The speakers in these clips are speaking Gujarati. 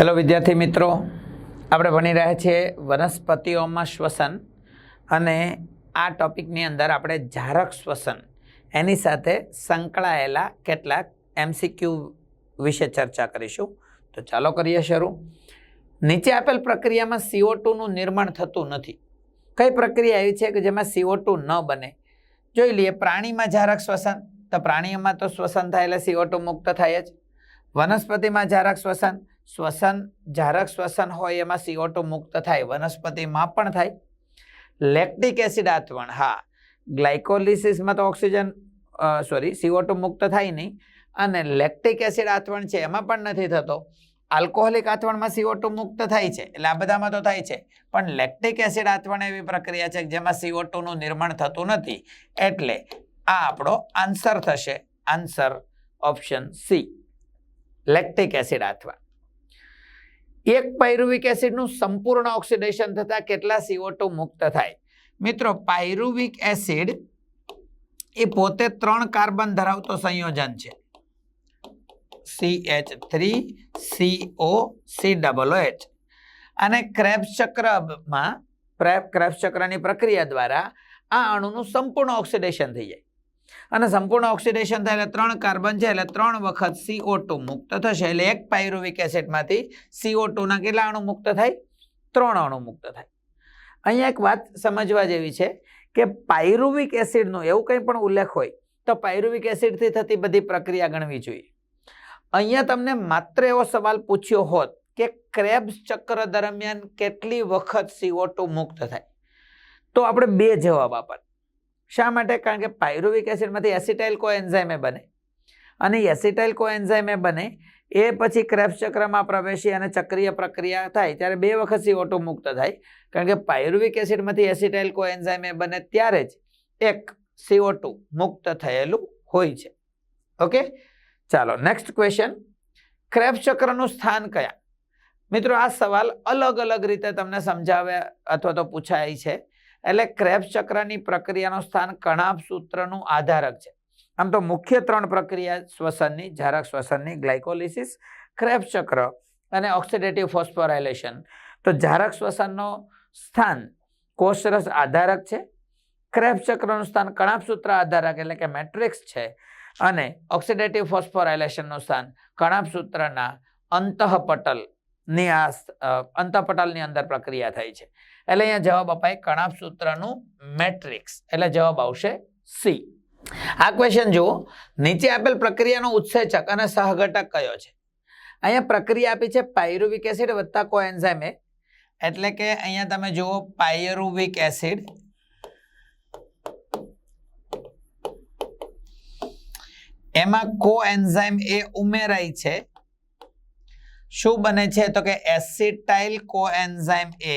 હેલો વિદ્યાર્થી મિત્રો. આપણે ભણી રહ્યા છીએ વનસ્પતિઓમાં શ્વસન અને આ ટોપિકની અંદર આપણે જારક શ્વસન, એની સાથે સંકળાયેલા કેટલાક એમસીક્યુ વિશે ચર્ચા કરીશું. તો ચાલો કરીએ શરૂ. નીચે આપેલ પ્રક્રિયામાં સીઓ ટુનું નિર્માણ થતું નથી. કઈ પ્રક્રિયા એવી છે કે જેમાં સીઓ ટુ ન બને? જોઈ લઈએ, પ્રાણીમાં જારક શ્વસન, તો પ્રાણીઓમાં તો શ્વસન થાય એટલે સીઓ ટુ મુક્ત થાય જ. વનસ્પતિમાં જારક શ્વસન શ્વસન, જારક શ્વસન હોય એમાં સીઓ ટુ મુક્ત થાય, વનસ્પતિમાં પણ થાય. લેક્ટિક એસિડ આત્વણ હા. ગ્લાયકોલિસિસમાં તો ઓક્સિજન સોરી સીઓ ટુ મુક્ત થાય નહીં. અને લેક્ટિક એસિડ આત્વણ છે, એમાં પણ નથી થતો. આલ્કોહોલિક આથવણમાં સીઓ ટુ મુક્ત થાય છે, એટલે આ બધામાં તો થાય છે. પણ લેક્ટિક એસિડ આથવણ એવી પ્રક્રિયા છે જેમાં સીઓ ટુનું નિર્માણ થતું નથી. એટલે આ આપણો આન્સર થશે. Answer option C lactic acid આથવણ. એક પાયરુવિક એસિડનું સંપૂર્ણ ઓક્સિડેશન થતાં કેટલા સીઓ મુક્ત થાય? મિત્રો, પાયરુવિક એસિડ એ પોતે ત્રણ કાર્બન ધરાવતો સંયોજન છે. C H three CO C double H અને ક્રેબ્સ ચક્રમાં ક્રેબ્સ ચક્રની પ્રક્રિયા દ્વારા આ અણુનું સંપૂર્ણ ઓક્સિડેશન થઈ જાય. અને સંપૂર્ણ ઓક્સિડેશન થાય એટલે ત્રણ કાર્બન છે, એટલે ત્રણ વખત સીઓ ટુ મુક્ત થશે. એટલે એક પાયરુવિક એસિડમાંથી સીઓ ટુના કેટલા અણુ મુક્ત થાય? ત્રણ અણુ મુક્ત થાય. અહીંયા એક વાત સમજવા જેવી છે કે પાયરુવિક એસિડનો એવું કંઈ પણ ઉલ્લેખ હોય તો પાયરુવિક એસિડથી થતી બધી પ્રક્રિયા ગણવી જોઈએ. અહીંયા તમને માત્ર એવો સવાલ પૂછ્યો હોત કે ક્રેબ્સ ચક્ર દરમિયાન કેટલી વખત સીઓ ટુ મુક્ત થાય? તો આપણે બે જવાબ આપત. શા માટે? કારણ કે પાયરુવિક એસિડમાંથી એસિટાઇલ કોએન્ઝાઇમે બને. અને એસિટાઇલ કોએન્ઝાઇમે બને એ પછી ક્રેબ્સ ચક્રમાં પ્રવેશી અને ચક્રીય પ્રક્રિયા થાય ત્યારે બે વખત સીઓ મુક્ત થાય. કારણ કે પાયરુવિક એસિડમાંથી એસિટાઇલ કોએન્ઝાઇમે બને ત્યારે જ એક સીઓટુ મુક્ત થયેલું હોય છે. ઓકે? ચાલો નેક્સ્ટ ક્વેશ્ચન ક્રેબ્સ ચક્રનું સ્થાન કયા? મિત્રો, આ સવાલ અલગ અલગ રીતે તમને સમજાવ્યા અથવા તો પૂછાય છે. એટલે ક્રેબ્સ ચક્રની પ્રક્રિયાનું સ્થાન કણાભ સૂત્રનું આધારક છે. આમ તો મુખ્ય ત્રણ પ્રક્રિયા શ્વસનની, જારક શ્વસનની, ગ્લાયકોલિસિસ ક્રેબ્સ ચક્ર અને ઓક્સિડેટિવ ફોસ્ફોરાઇલેશન તો જારક શ્વસનનો સ્થાન કોષરસ આધારક છે ક્રેબ્સ ચક્રનું સ્થાન કણાપ સૂત્ર આધારક એટલે કે મેટ્રિક્સ છે, અને ઓક્સિડેટિવ ફોસ્ફોરાઇલેશનનું સ્થાન કણાપ સૂત્રના અંતઃપટલની આ અંતઃપટલની અંદર પ્રક્રિયા થઈ છે. એટલે અહીંયા જવાબ અપાય કણાપ સૂત્રનું મેટ્રિક્સ. એટલે જવાબ આવશે સી. આ ક્વેશ્ચન જુઓ. નીચે આપેલ પ્રક્રિયાનો ઉત્સેચક અને સહઘટક કયો છે? અહીંયા પ્રક્રિયા આપી છે પાયરુવિક એસિડ વત્તા કોએન્ઝાઇમે એટલે કે અહીંયા તમે જુઓ પાયરુવિક એસિડ. એમાં કોએન્ઝાઇમ એ ઉમેરાય છે. શું બને છે? તો કે એસિટાઇલ કોએન્ઝાઇમ એ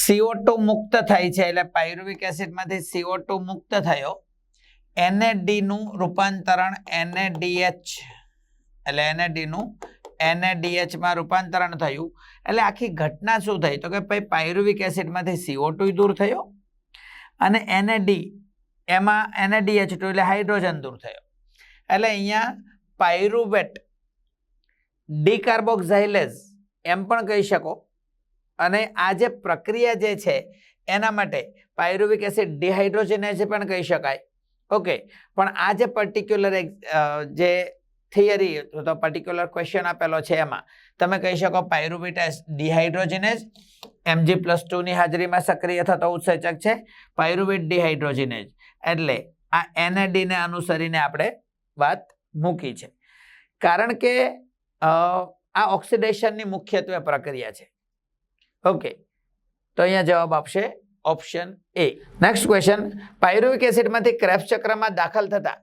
સીઓ મુક્ત થાય છે, એટલે પાયરુવિક એસિડમાંથી સીઓ મુક્ત થયો. NAD નું રૂપાંતરણ NADH એટલે NAD નું NADH માં રૂપાંતરણ થયું. એટલે આખી ઘટના શું થઈ? તો કે ભાઈ પાયરુવિક એસિડમાંથી સીઓ દૂર થયો અને NAD એમાં NADH એટલે હાઇડ્રોજન દૂર થયો. એટલે અહીંયા પાયરુવેટ, ડીકાર્બોક્ઝાઇલેઝ, એમ પણ કહી શકો. અને આ જે પ્રક્રિયા જે છે, એના માટે પાયરુવિક એસિડ ડિહાઇડ્રોજેનેજ પણ કહી શકાય. ઓકે પણ આ જે પર્ટિક્યુલર જે થિયરી તો પર્ટિક્યુલર ક્વેશ્ચન આપેલો છે એમાં. તમે કહી શકો પાયરુવિટ ડિહાઇડ્રોજનેઝ એમજી પ્લસ ટુની હાજરીમાં સક્રિય થતો ઉત્સેચક છે પાયરુવિટ ડિહાઇડ્રોજનેઝ એટલે આ એનએડીને અનુસરીને આપણે વાત મૂકી છે. કારણ કે આ ઓક્સિડેશનની મુખ્યત્વે પ્રક્રિયા છે. ઓકે તો અહીંયા જવાબ આપશે option A next question pyruvic એસિડમાંથી Krebs ચક્રમાં દાખલ થતા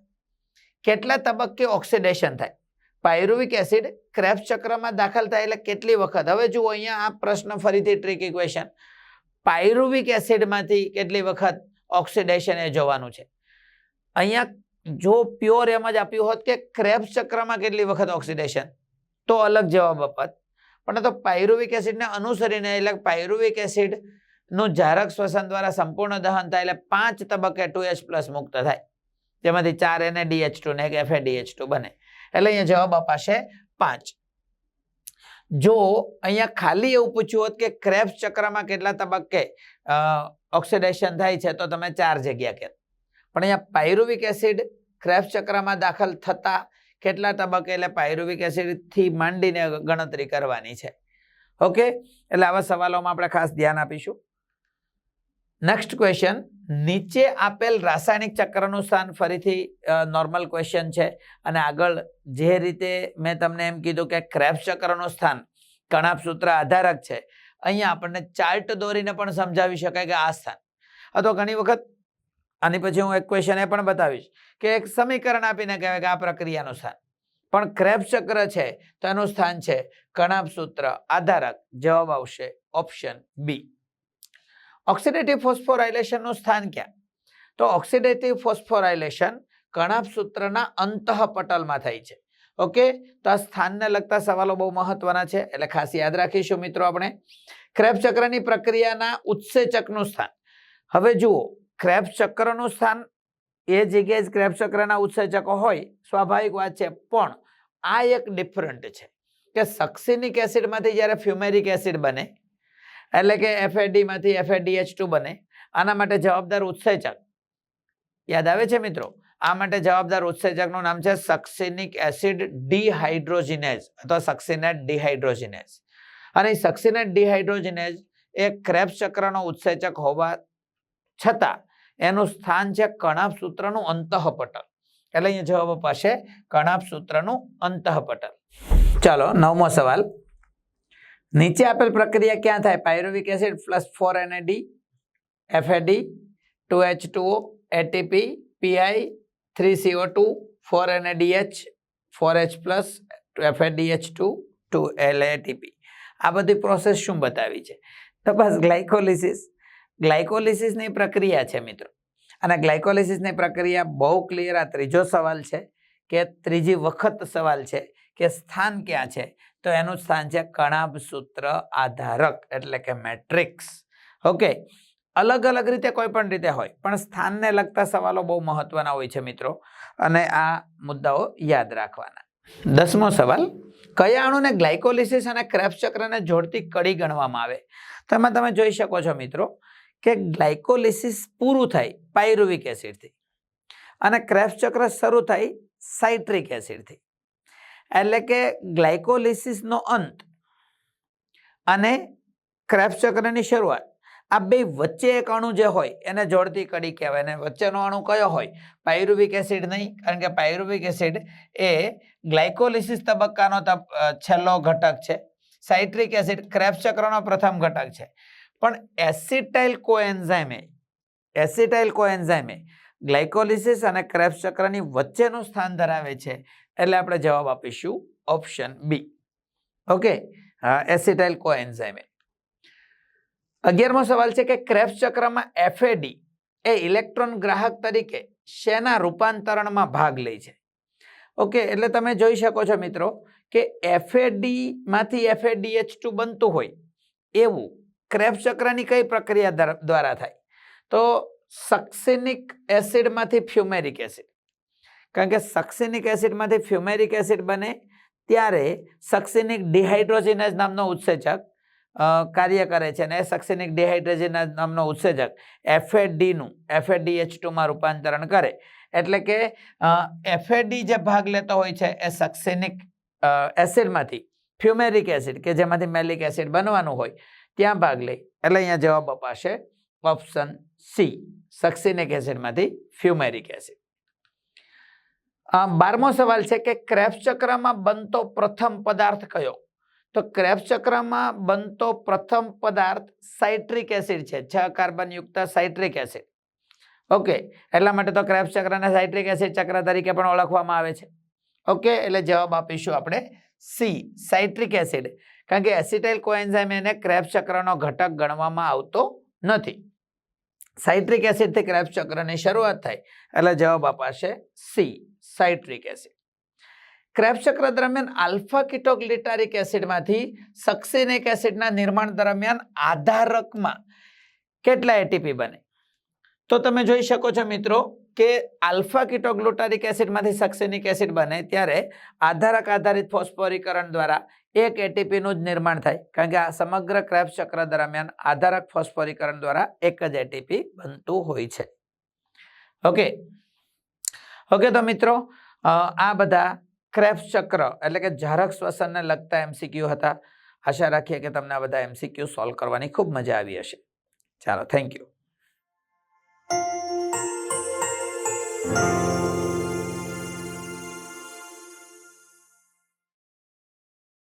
કેટલા તબક્કે ઓક્સિડેશન થાય? પાયરુવિક એસિડ ક્રેફ ચક્રમાં દાખલ થાય એટલે કેટલી વખત? હવે જુઓ, અહીંયા આ પ્રશ્ન ફરીથી ટ્રીક ક્વેશ્ચન પાયરુવિક એસિડમાંથી કેટલી વખત ઓક્સિડેશન એ જોવાનું છે? અહીંયા જો પ્યોર એમ જ આપ્યું હોત કે ક્રેફ ચક્રમાં કેટલી વખત ઓક્સિડેશન તો અલગ જવાબ આપત. પણ તો પાયરુવિક એસિડને અનુસરીને એટલે પાયરુવિક એસિડનું જારક શ્વસન દ્વારા સંપૂર્ણ દહન થાય એટલે પાંચ તબક્કે ટુ એચ પ્લસ મુક્ત થાય. જેમાંથી ચાર એને ડીએચ ટુ ને એક એફએડીએચ ટુ બને. એટલે અહીંયા જવાબ અપાશે પાંચ. જો અહીંયા ખાલી એવું પૂછ્યું હોત કે ક્રેબ્સ ચક્રમાં કેટલા તબક્કે ઓક્સિડેશન થાય છે, તો તમે ચાર જગ્યા કહેત પણ અહીંયા પાયરુવિક એસિડ ક્રેબ્સ ચક્રમાં દાખલ થતા કેટલા તબક્કે એટલે પાયરુવિક એસિડથી માંડીને ગણતરી કરવાની છે. ઓકે? એટલે આવા સવાલોમાં આપણે ખાસ ધ્યાન આપીશું. નેક્સ્ટ ક્વેશ્ચન નીચે આપેલ રાસાયણિક ચક્રનું સ્થાન ફરીથી નોર્મલ ક્વેશ્ચન છે. અને આગળ જે રીતે મેં તમને એમ કીધું કે ક્રેબ્સ ચક્રનું સ્થાન કણાપ સૂત્ર આધારક છે, અહીંયા આપણને ચાર્ટ દોરીને પણ સમજાવી શકાય કે આ સ્થાન. અથવા ઘણી વખત, આની પછી હું એક ક્વેશ્ચન એ પણ બતાવીશ. કે એક સમીકરણ આપીને કહેવાય કે આ પ્રક્રિયાનું સ્થાન. પણ ક્રેબ્સ ચક્ર છે તો એનું સ્થાન છે કણાપ સૂત્ર આધારક. જવાબ આવશે ઓપ્શન બી. ઓક્સિડેટિવ ફોસ્ફોરાઇલેશનનું સ્થાન ક્યાં? તો ઓક્સિડેટિવ ફોસ્ફોરાઇલેશન કણાપ સૂત્રના અંતઃપટલમાં થાય છે. ઓકે? તો આ સ્થાનને લગતા સવાલો બહુ મહત્વના છે. એટલે ખાસ યાદ રાખીશું મિત્રો આપણે. ક્રેબ ચક્રની પ્રક્રિયાના ઉત્સેચકનું સ્થાન. હવે જુઓ, ક્રેબ ચક્રનું સ્થાન એ જગ્યાએ જ ક્રેબ ચક્રના ઉત્સેચકો હોય, સ્વાભાવિક વાત છે, પણ આ એક ડિફરન્ટ છે કે સક્સિનિક એસિડમાંથી જ્યારે ફ્યુમેરિક એસિડ બને, એટલે કે એફએડીમાંથી એફએડીએચ ટુ બને, આના માટે જવાબદાર ઉત્સેચક યાદ આવે છે મિત્રો? આ માટે જવાબદાર ઉત્સેચકનું નામ છે સક્સિનિક એસિડ ડિહાઇડ્રોજિનેઝ અથવા સક્સિનેટ ડિહાઇડ્રોજિનેઝ. અને સક્સિનેટ ડિહાઇડ્રોજિનેઝ એ ક્રેબ્સ ચક્રનો ઉત્સેચક હોવા છતાં એનું સ્થાન છે કણાપ સૂત્રનું અંતઃપટલ. એટલે અહીંયા જવાબ અપાશે કણાપ સૂત્રનું અંતઃપટલ. ચાલો, નવમો સવાલ. નીચે આપેલ પ્રક્રિયા ક્યાં થાય? Pyruvic acid plus four NAD FAD two H two O ATP PI three CO two, four NADH four H plus FADH two two L ATP આ બધી પ્રોસેસ શું બતાવી છે? તપાસ ગ્લાઇકોલિસિસ ગ્લાયકોલિસિસની પ્રક્રિયા છે મિત્રો. અને ગ્લાયકોલિસિસની પ્રક્રિયા બહુ ક્લિયર આ ત્રીજો સવાલ છે કે ત્રીજી વખત સવાલ છે કે સ્થાન ક્યાં છે? તો એનું સ્થાન છે કણાભ સૂત્ર આધારક, એટલે કે મેટ્રિક્સ. ઓકે. અલગ અલગ રીતે કોઈ પણ રીતે હોય, પણ સ્થાનને લગતા સવાલો બહુ મહત્વના હોય છે મિત્રો. અને આ મુદ્દાઓ યાદ રાખવાના. દસમો સવાલ, કયા અણુને ગ્લાયકોલિસિસ અને ક્રેપ્સ ચક્રને જોડતી કડી ગણવામાં આવે? તો એમાં તમે જોઈ શકો છો મિત્રો કે ગ્લાયકોલિસિસ પૂરું થાય પાયરુવિક એસિડથી અને ક્રેફ ચક્ર શરૂ થાય સાઇટ્રિક એસિડથી. એટલે કે ગ્લાયકોલિસિસનો અંત અને ક્રેફ ચક્રની શરૂઆત. આ બે વચ્ચે એક અણુ જે હોય એને જોડતી કડી કહેવાય અને વચ્ચેનો અણુ કયો હોય? પાયરુવિક એસિડ નહીં, કારણ કે પાયરુવિક એસિડ એ ગ્લાયકોલિસિસ તબક્કાનો તબ- છેલ્લો ઘટક છે. સાઇટ્રિક એસિડ ક્રેફ ચક્રનો પ્રથમ ઘટક છે. પણ acetyl coenzyme A acetyl coenzyme A glycolysis અને ક્રેબ્સ ચક્રની વચ્ચેનું સ્થાન ધરાવે છે. એટલે આપણે જવાબ આપીશું option B. Okay acetyl coenzyme A. અગિયારમો સવાલ છે કે ક્રેબ્સ ચક્રમાં એફએડી એ ઇલેક્ટ્રોન ગ્રાહક તરીકે શેના રૂપાંતરણમાં ભાગ લે છે? ઓકે, એટલે તમે જોઈ શકો છો મિત્રો કે એફએડીમાંથી એફએડીએચ ટુ બનતું હોય એવું ક્રેબ્સ ચક્રની કઈ પ્રક્રિયા દ્વારા થાય? તો સક્સિનિક એસિડમાંથી ફ્યુમેરિક એસિડ. કારણ કે સક્સિનિક એસિડમાંથી ફ્યુમેરિક એસિડ બને ત્યારે સક્સિનિક ડિહાઇડ્રોજિનેઝ નામનો ઉત્સેચક કાર્ય કરે છે અને એ સક્સિનિક ડિહાઇડ્રોજિનેઝ નામનો ઉત્સેચક એફએડીનું એફએડીએચ ટુમાં રૂપાંતરણ કરે. એટલે કે એફએડી જે ભાગ લેતો હોય છે એ સક્સિનિક એસિડમાંથી ફ્યુમેરિક એસિડ કે જેમાંથી મેલિક એસિડ બનવાનું હોય. ત્યાં ભાગ લે એટલે અહીંયા જવાબ અપાશે ઓપ્શન સી સક્સિનિક એસિડમાંથી ફ્યુમેરિક એસિડ બારમો સવાલ છે કે ક્રેફ ચક્રમાં બનતો પ્રથમ પદાર્થ કયો? તો ક્રેફ ચક્રમાં બનતો પ્રથમ પદાર્થ સાઇટ્રિક એસિડ છે. છ કાર્બન યુક્ત સાઇટ્રિક એસિડ ઓકે એટલા માટે તો ક્રેફ ચક્રને સાઇટ્રિક એસિડ ચક્ર તરીકે પણ ઓળખવામાં આવે છે. ઓકે એટલે જવાબ આપીશું આપણે સી સાઇટ્રિક એસિડ કારણ કે એસિટાઇલ કોએન્ઝાઇમ એને ક્રેબ્સ ચક્રનો ઘટક ગણવામાં આવતો નથી. સાઇટ્રિક એસિડથી ક્રેબ્સ ચક્રની શરૂઆત થાય. એટલે જવાબ અપાશે સી સાઇટ્રિક એસિડ ક્રેબ્સ ચક્ર દરમિયાન આલ્ફા કિટોગ્લિટારિક એસિડમાંથી સક્સિનિક એસિડના નિર્માણ દરમિયાન આધારકમાં કેટલા એટીપી બને? તો તમે જોઈ શકો છો મિત્રો કે આલ્ફા કિટોગ્લુટારિક એસિડમાંથી સક્સેનિક એસિડ બને ત્યારે આધારક આધારિત ફોસ્ફોરીકરણ દ્વારા એક એટીપીનું જ નિર્માણ થાય. કારણ કે આ સમગ્ર ક્રેબ્સ ચક્ર દરમિયાન આધારક ફોસ્ફોરીકરણ દ્વારા એક જ એટીપી બનતું હોય છે. ઓકે. ઓકે તો મિત્રો આ બધા ક્રેબ્સ ચક્ર એટલે કે જારક શ્વસનને લગતા એમસીક્યુ હતા. આશા રાખીએ કે તમને આ બધા એમસીક્યુ સોલ્વ કરવાની ખૂબ મજા આવી હશે. ચાલો થેન્ક યુ Bye.